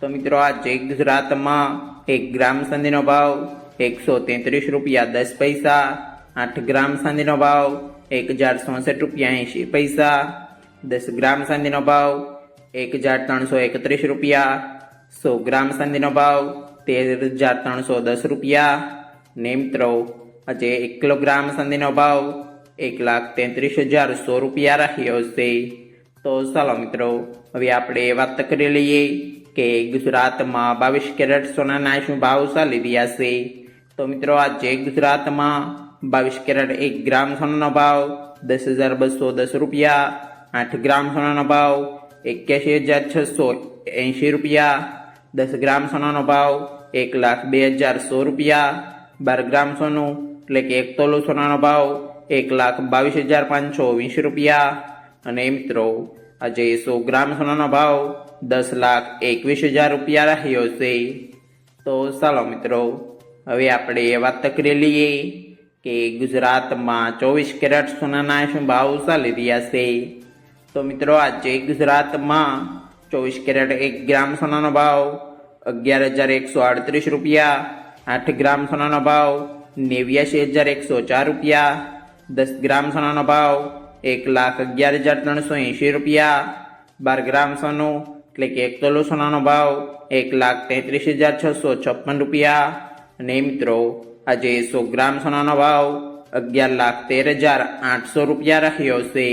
તો મિત્રો આજે ગુજરાતમાં એક ગ્રામ સંધિનો ભાવ એકસો તેત્રીસ રૂપિયા દસ પૈસા, આઠ ગ્રામ સંધિનો ભાવ એક હજાર ચોસઠ રૂપિયા એંશી પૈસા, દસ ગ્રામ સંધિનો ભાવ એક હજાર ત્રણસો એકત્રીસ રૂપિયા, સો ગ્રામ સંધિનો ભાવ તેર હજાર ત્રણસો દસ રૂપિયા ને મિત્રો આજે એક કિલોગ્રામ સંધિનો ભાવ એક લાખ તેત્રીસ હજાર સો રૂપિયા રહ્યો છે. તો ચાલો મિત્રો, હવે આપણે વાત કરી લઈએ કે ગુજરાતમાં બાવીસ કેરેટ સોનાના શું ભાવ ચાલી રહ્યા છે. તો મિત્રો, આજે ગુજરાતમાં બાવીસ કેરેટ એક ગ્રામ સોનાનો ભાવ દસ હજાર બસો દસ રૂપિયા, આઠ ગ્રામ સોનાનો ભાવ એક્યાસી હજાર છસો એંશી રૂપિયા, દસ ગ્રામ સોનાનો ભાવ એક લાખ બે હજાર સો રૂપિયા, બાર ગ્રામ સોનું એટલે કે એક તોલો સોનાનો ભાવ એક લાખ બાવીસ હજાર પાંચસો વીસ રૂપિયા અને મિત્રો, આજે સો ગ્રામ સોનાનો ભાવ દસ લાખ એકવીસ હજાર રૂપિયા રહ્યો છે. તો ચાલો મિત્રો, હવે આપણે વાત કરી લઈએ કે ગુજરાતમાં ચોવીસ કેરેટ સોનાના શું ભાવ ચાલી રહ્યા છે. તો મિત્રો, આજે ગુજરાતમાં ચોવીસ કેરેટ એક ગ્રામ સોનાનો ભાવ અગિયાર હજાર એકસો આડત્રીસ રૂપિયા, આઠ ગ્રામ સોનાનો ભાવ નેવ્યાસી હજાર એકસો ચાર રૂપિયા, દસ ગ્રામ સોનાનો ભાવ એક લાખ અગિયાર હજાર ત્રણસો એંશી રૂપિયા. બાર ગ્રામ સોનું, એટલે કે એક તોલો સોનાનો ભાવ, એક લાખ તેત્રીસ હજાર છસો છપ્પન રૂપિયા. અને મિત્રો, આજે સો ગ્રામ સોનાનો ભાવ અગિયાર લાખ તેર હજાર આઠસો રૂપિયા રહ્યો છે.